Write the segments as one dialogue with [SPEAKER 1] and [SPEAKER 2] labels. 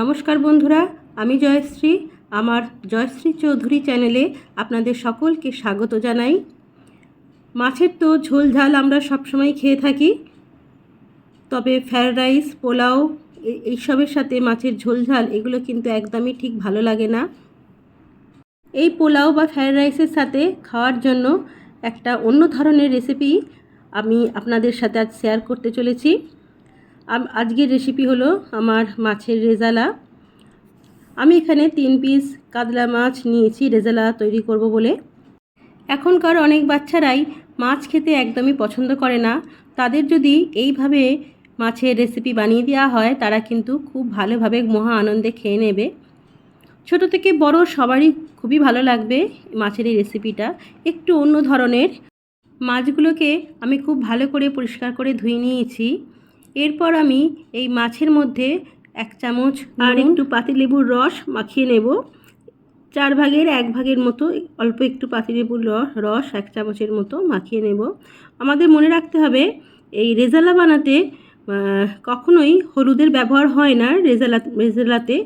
[SPEAKER 1] নমস্কার বন্ধুরা, আমি জয়শ্রী। আমার জয়শ্রী চৌধুরী চ্যানেলে আপনাদের সকলকে স্বাগত জানাই। মাছের তো ঝোল ঝাল আমরা সবসময় খেয়ে থাকি, তবে ফ্রায়েড রাইস, পোলাও এইসবের সাথে মাছের ঝোল ঝাল, এগুলো কিন্তু একদমই ঠিক ভালো লাগে না। এই পোলাও বা ফ্রায়েড রাইসের সাথে খাওয়ার জন্য একটা অন্য ধরনের রেসিপি আমি আপনাদের সাথে আজ শেয়ার করতে চলেছি। আজকের রেসিপি হলো আমার মাছের রেজালা। আমি এখানে তিন পিস কাতলা মাছ নিয়েছি, রেজালা তৈরি করব বলে। এখনকার অনেক বাচ্চারাই মাছ খেতে একদমই পছন্দ করে না। তাদের যদি এইভাবে মাছের রেসিপি বানিয়ে দেওয়া হয়, তারা কিন্তু খুব ভালোভাবে মহা আনন্দে খেয়ে নেবে। ছোট থেকে বড় সবারই খুবই ভালো লাগবে মাছের এই রেসিপিটা একটু অন্য ধরনের। মাছগুলোকে আমি খুব ভালো করে পরিষ্কার করে ধুয়ে নিয়েছি। এরপর আমি এই মাছের মধ্যে এক চামচ আর একটু পাতিলেবুর রস মাখিয়ে নেব। চার ভাগের এক ভাগের মতো অল্প একটু পাতিলেবুর রস এক চামচের মতো মাখিয়ে নেব। আমাদের মনে রাখতে হবে এই রেজালা বানাতে কখনোই হলুদের ব্যবহার হয় না। রেজালা রেজালাতে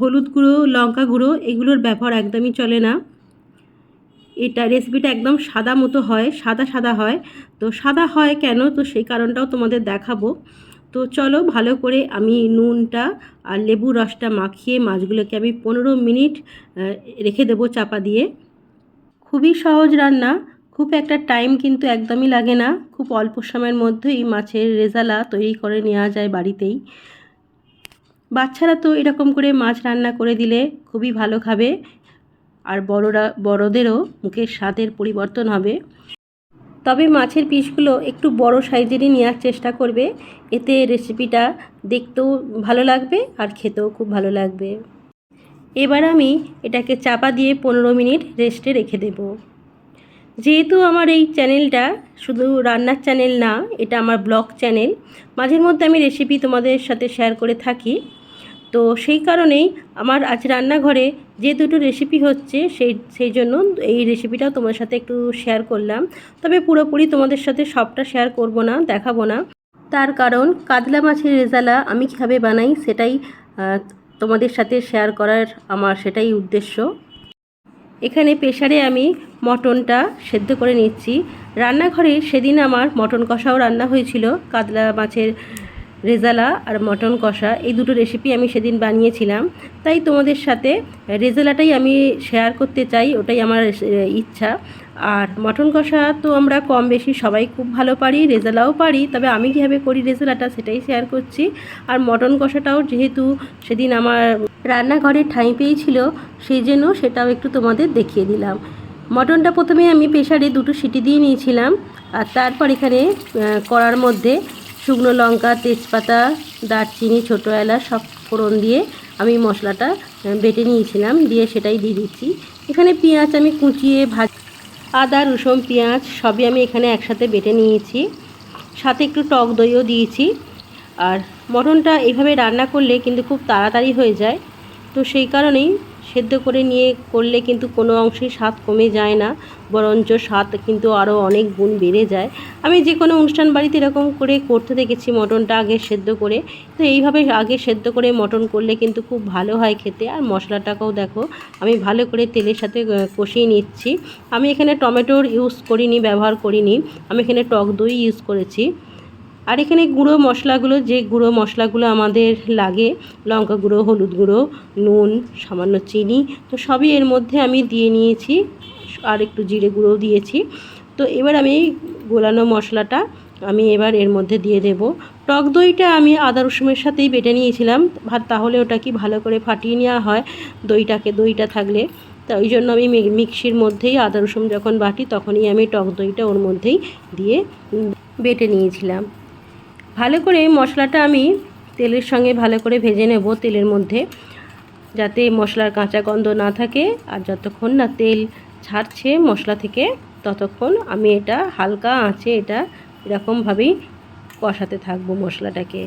[SPEAKER 1] হলুদ গুঁড়ো লঙ্কা গুঁড়ো এগুলোর ব্যবহার একদমই চলে না। এটা রেসিপিটা একদম সাদা মতো হয়, সাদা সাদা হয়। তো সাদা হয় কেন? তো সেই কারণটাও তোমাদের দেখাবো। তো চলো ভালো করে আমি নুনটা আর লেবু রসটা মাখিয়ে মাছগুলোকে আমি পনেরো মিনিট রেখে দেবো চাপা দিয়ে। খুবই সহজ রান্না, খুব একটা টাইম কিন্তু একদমই লাগে না। খুব অল্প সময়ের মধ্যেই মাছের রেজালা তৈরি করে নেওয়া যায় বাড়িতেই। বাচ্চারা তো এরকম করে মাছ রান্না করে দিলে খুবই ভালো খাবে। আর বড়রা, বড়দেরও মুখের স্বাদের পরিবর্তন হবে। তবে মাছের পিসগুলো একটু বড় সাইজেরই নেওয়ার চেষ্টা করবে। এতে রেসিপিটা দেখতেও ভালো লাগবে আর খেতেও খুব ভালো লাগবে। এবার আমি এটাকে চাপা দিয়ে পনেরো মিনিট রেস্টে রেখে দেব। যেহেতু আমার এই চ্যানেলটা শুধু রান্নার চ্যানেল না, এটা আমার ব্লগ চ্যানেল মাঝের মধ্যে আমি রেসিপি তোমাদের সাথে শেয়ার করে থাকি। তো সেই কারণেই আমার আজ রান্নাঘরে যে দুটো রেসিপি হচ্ছে সেই সেই জন্য এই রেসিপিটাও তোমার সাথে একটু শেয়ার করলাম। তবে পুরোপুরি তোমাদের সাথে সবটা শেয়ার করব না, দেখাবো না। তার কারণ কাতলা মাছের রেজালা আমি কীভাবে বানাই সেটাই তোমাদের সাথে শেয়ার করার আমার সেটাই উদ্দেশ্য। এখানে প্রেশারে আমি মটনটা সেদ্ধ করে নিচ্ছি। রান্নাঘরে সেদিন আমার মটন কষাও রান্না হয়েছিল, কাতলা মাছের রেজালা আর মটন কষা, এই দুটো রেসিপি আমি সেদিন বানিয়েছিলাম। তাই তোমাদের সাথে রেজালাটাই আমি শেয়ার করতে চাই, ওটাই আমার ইচ্ছা। আর মটন কষা তো আমরা কম বেশি সবাই খুব ভালো পারি, রেজালাও পারি, তবে আমি কীভাবে করি রেজালাটা সেটাই শেয়ার করছি। আর মটন কষাটাও যেহেতু সেদিন আমার রান্নাঘরে ঠাঁই পেয়েছিল, সেই জন্য সেটাও একটু তোমাদের দেখিয়ে দিলাম। মটনটা প্রথমে আমি প্রেশারে দুটো সিটি দিয়ে নিয়েছিলাম, আর তারপর এখানে করার মধ্যে শুকনো লঙ্কা, তেজপাতা, দারচিনি, ছোটো এলাচ সব ফোড়ন দিয়ে আমি মশলাটা বেটে নিয়েছিলাম, দিয়ে সেটাই দিয়ে দিচ্ছি। এখানে পেঁয়াজ আমি কুচিয়ে ভাজ, আদা, রসুন, পেঁয়াজ সবই আমি এখানে একসাথে বেটে নিয়েছি। সাথে একটু টক দইও দিয়েছি। আর মটনটা এভাবে রান্না করলে কিন্তু খুব তাড়াতাড়ি হয়ে যায়। তো সেই কারণেই সেদ্ধ করে নিয়ে করলে কিন্তু কোনো অংশেই স্বাদ কমে যায় না, বরঞ্চ স্বাদ কিন্তু আরও অনেক গুণ বেড়ে যায়। আমি যে কোনো অনুষ্ঠান বাড়িতে এরকম করে করতে দেখেছি মটনটা আগে সেদ্ধ করে। তো এইভাবে আগে সেদ্ধ করে মটন করলে কিন্তু খুব ভালো হয় খেতে। আর মশলাটাকেও দেখো, আমি ভালো করে তেলের সাথে কষিয়ে নিচ্ছি। আমি এখানে টমেটোর ইউজ করিনি, ব্যবহার করিনি। আমি এখানে টক দই ইউজ করেছি। আর এখানে গুঁড়ো মশলাগুলো, যে গুঁড়ো মশলাগুলো আমাদের লাগে, লঙ্কা গুঁড়ো, হলুদ গুঁড়ো, নুন, সামান্য চিনি, তো সবই এর মধ্যে আমি দিয়ে নিয়েছি, আর একটু জিরে গুঁড়োও দিয়েছি। তো এবার আমি গোলানো মশলাটা আমি এবার এর মধ্যে দিয়ে দেব। টক দইটা আমি আদা রসুনের সাথেই বেটে নিয়েছিলাম, ভাত তাহলে ওটা কি ভালো করে ফাটিয়ে নেওয়া হয়, দইটাকে, দইটা থাকলে। তা ওই জন্য আমি মিক্সির মধ্যেই আদা রসুন যখন বাটি, তখনই আমি টক দইটা ওর মধ্যেই দিয়ে বেটে নিয়েছিলাম। ভালো করে মশলাটা আমি তেলের সঙ্গে ভালো করে ভেজে নেব তেলের মধ্যে, যাতে মশলার কাঁচা গন্ধ না থাকে। আর যতক্ষণ না তেল ছাড়ছে মশলা থেকে, ততক্ষণ আমি এটা হালকা আঁচে এটা এরকমভাবেই কষাতে থাকব মশলাটাকে।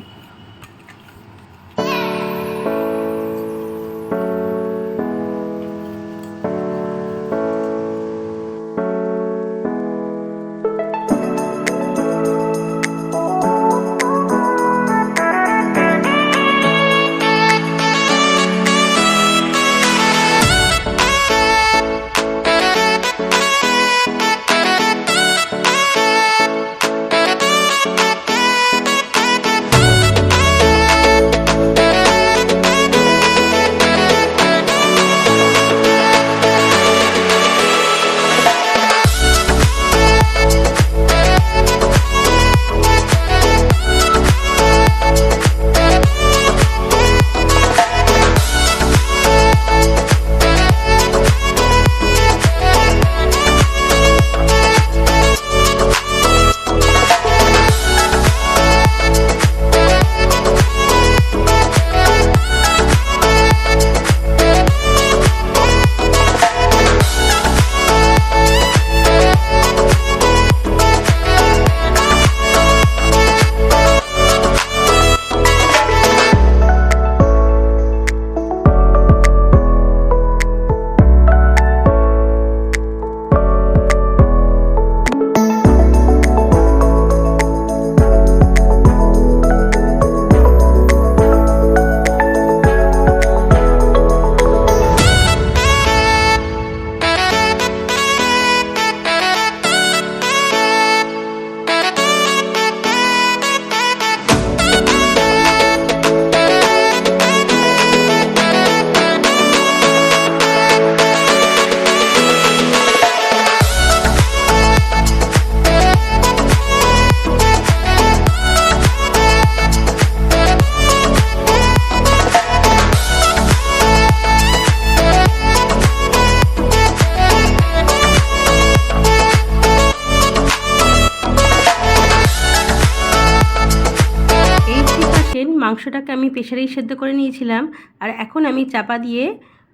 [SPEAKER 1] প্রেশারেই সেদ্ধ করে নিয়েছিলাম। আর এখন আমি চাপা দিয়ে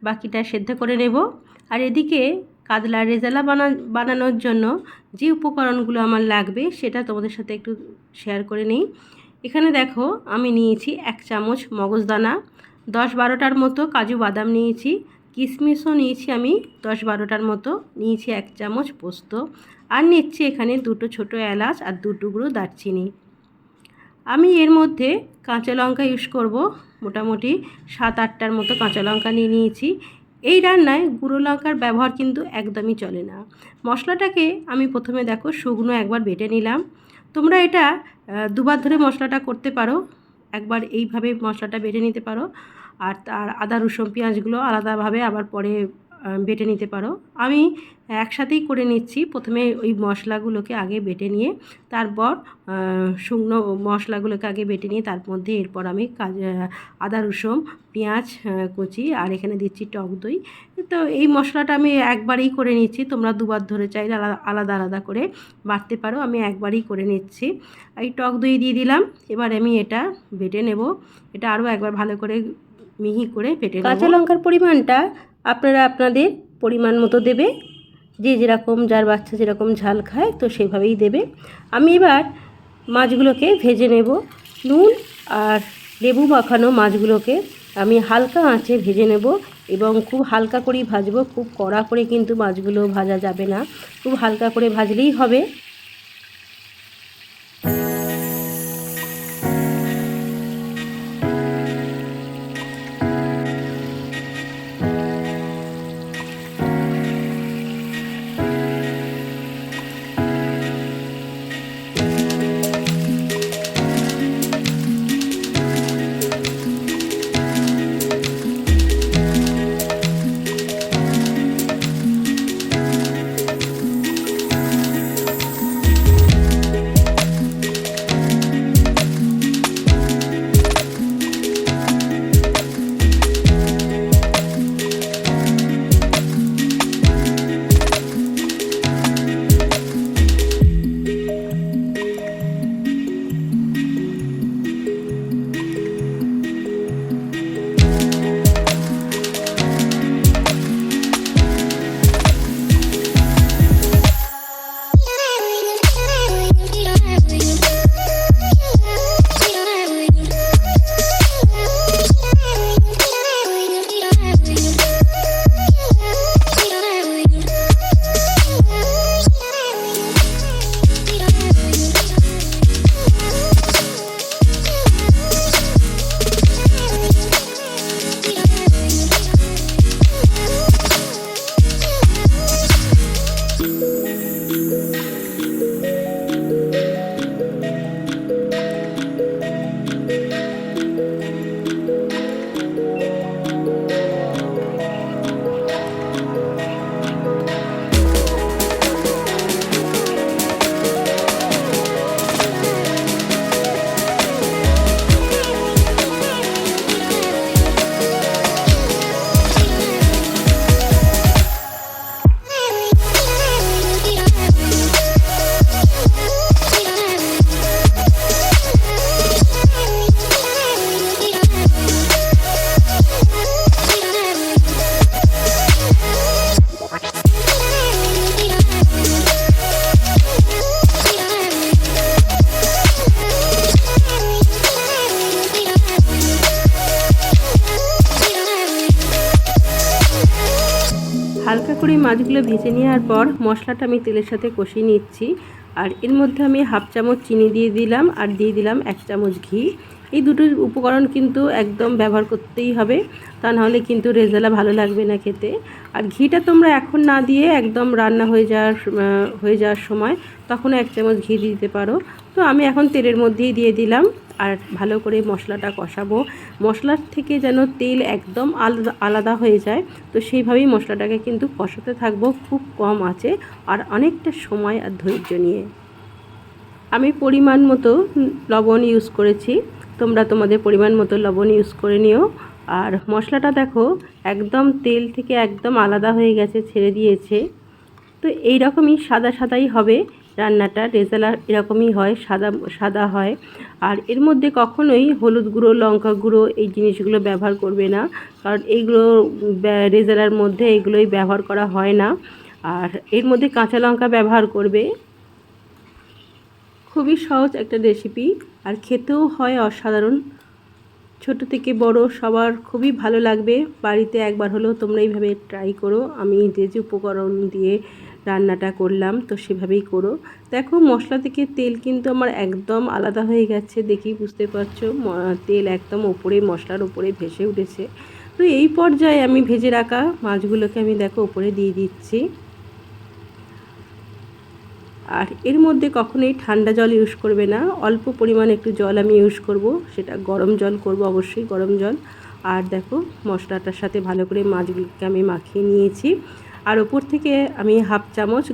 [SPEAKER 1] বাকিটা সেদ্ধ করে নেব। আর এদিকে কাতলার রেজালা বানা, বানানোর জন্য যে উপকরণগুলো আমার লাগবে সেটা তোমাদের সাথে একটু শেয়ার করে নিই। এখানে দেখো আমি নিয়েছি এক চামচ মগজদানা, দশ বারোটার মতো কাজু বাদাম নিয়েছি কিশমিশও নিয়েছি আমি, দশ বারোটার মতো নিয়েছি এক চামচ পোস্ত। আর নিচ্ছি এখানে দুটো ছোটো এলাচ আর দু টুকরো দারচিনি। আমি এর মধ্যে কাঁচা লঙ্কা ইউজ করব। মোটামুটি সাত, আটটার মতো কাঁচা লঙ্কা নিয়ে নিয়েছি। এই রান্নায় গুঁড়ো লঙ্কার ব্যবহার কিন্তু একদমই চলে না। মশলাটাকে আমি প্রথমে দেখো শুকনো একবার বেটে নিলাম। তোমরা এটা দুবার ধরে মশলাটা করতে পারো। একবার এইভাবে মশলাটা বেটে নিতে পারো। আর তার আদা, রসুন, পেঁয়াজগুলো আলাদাভাবে আবার পরে বেটে নিতে পারো। আমি একসাথেই করে নিচ্ছি। প্রথমে ওই মশলাগুলোকে আগে বেটে নিয়ে, তারপর শুকনো মশলাগুলোকে আগে বেটে নিয়ে, তার মধ্যে এরপর আমি কাজ আদা, রসুন, পেঁয়াজ কুচি, আর এখানে দিচ্ছি টক দই। তো এই মশলাটা আমি একবারেই করে নিচ্ছি। তোমরা দুবার ধরে চাইলে আলাদা আলাদা করে বাটতে পারো। আমি একবারই করে নিচ্ছি। এই টক দই দিয়ে দিলাম। এবার আমি এটা বেটে নেব। এটা আরও একবার ভালো করে মিহি করে বেটে কাঁচা লঙ্কার পরিমাণটা আপনারা আপনাদের পরিমাণ মতো দেবে। যে যেরকম যার বাচ্চা যেরকম ঝাল খায়, তো সেভাবেই দেবে। আমি এবার মাছগুলোকে ভেজে নেব। নুন আর লেবু মাখানো মাছগুলোকে আমি হালকা আঁচে ভেজে নেব এবং খুব হালকা করেই ভাজবো। খুব কড়া করে কিন্তু মাছগুলো ভাজা যাবে না। খুব হালকা করে ভাজলেই হবে। করে মাছগুলো ভেজে নেওয়ার পর মশলাটা আমি তেলের সাথে কষিয়ে নিচ্ছি। আর এর মধ্যে আমি হাফ চামচ চিনি দিয়ে দিলাম আর দিয়ে দিলাম এক চামচ ঘি। এই দুটো উপকরণ কিন্তু একদম ব্যবহার করতেই হবে। তা নাহলে কিন্তু রেজালা ভালো লাগবে না খেতে। আর ঘিটা তোমরা এখন না দিয়ে একদম রান্না হয়ে যাওয়ার হয়ে যাওয়ার সময় তখন এক চামচ ঘি দিতে পারো। তো আমি এখন তেলের মধ্যেই দিয়ে দিলাম আর ভালো করে মশলাটা কষাবো। মশলার থেকে যেন তেল একদম আলাদা আলাদা হয়ে যায়। তো সেইভাবেই মশলাটাকে কিন্তু কষাতে থাকব, খুব কম আছে আর অনেকটা সময় আর ধৈর্য নিয়ে। আমি পরিমাণ মতো লবণ ইউজ করেছি। তোমরা তোমাদের পরিমাণ মতো লবণ ইউজ করে নিও। আর মশলাটা দেখো, একদম তেল থেকে একদম আলাদা হয়ে গেছে, ছেড়ে দিয়েছে। তো এই রকমই সাদা সাদাই হবে রান্নাটা, রেজালা এরকমই হয়, সাদা সাদা হয়। আর এর মধ্যে কখনোই হলুদ গুঁড়ো, লঙ্কা গুঁড়ো এই জিনিসগুলো ব্যবহার করবে না। কারণ এইগুলো রেজালার মধ্যে এগুলোই ব্যবহার করা হয় না। আর এর মধ্যে কাঁচা লঙ্কা ব্যবহার করবে। খুবই সহজ একটা রেসিপি আর খেতেও হয় অসাধারণ। ছোট থেকে বড় সবার খুবই ভালো লাগবে। বাড়িতে একবার হলেও তোমরা এইভাবে ট্রাই করো। আমি যে যে উপকরণ দিয়ে রান্নাটা করলাম, তো সেভাবেই করো। দেখো, মশলা থেকে তেল কিন্তু আমার একদম আলাদা হয়ে গেছে দেখি বুঝতে পারছ। তেল একদম ওপরে, মশলার ওপরে ভেসে উঠেছে। তো এই পর্যায়ে আমি ভেজে রাখা মাছগুলোকে আমি দেখো, ওপরে দিয়ে দিচ্ছি। আর এর মধ্যে কখনোই ঠান্ডা জল ইউজ করবে না। অল্প পরিমাণে একটু জল আমি ইউজ করব। সেটা গরম জল করব অবশ্যই, গরম জল। আর দেখো, মশলাটার সাথে ভালো করে মাছগুলোকে আমি মাখিয়ে নিয়েছি। আর ওপর থেকে আমি হাফ চামচ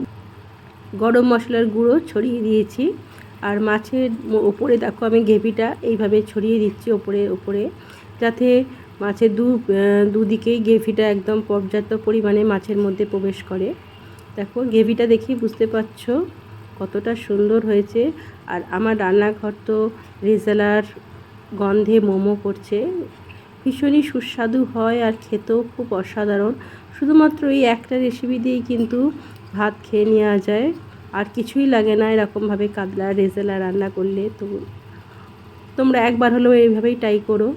[SPEAKER 1] গরম মশলার গুঁড়ো ছড়িয়ে দিয়েছি। আর মাছের ওপরে দেখো আমি গ্রেভিটা এইভাবে ছড়িয়ে দিচ্ছি ওপরে ওপরে। যাতে মাছের দু দুদিকেই গ্রেভিটা একদম পর্যাপ্ত পরিমাণে মাছের মধ্যে প্রবেশ করে। দেখো, গ্রেভিটা দেখেই বুঝতে পারছ। কতটা সুন্দর হয়েছে। আর আমার রান্নাঘর তো রেজালার গন্ধে মোমো করছে। ভীষণই সুস্বাদু হয় আর খেতেও খুব অসাধারণ। শুধুমাত্র এই একটা রেসিপি দিয়েই কিন্তু ভাত খেয়ে নেওয়া যায়। আর কিছুই লাগে না এরকমভাবে কাতলা রেজালা রান্না করলে। তো তোমরা একবার হলেও এইভাবেই ট্রাই করো।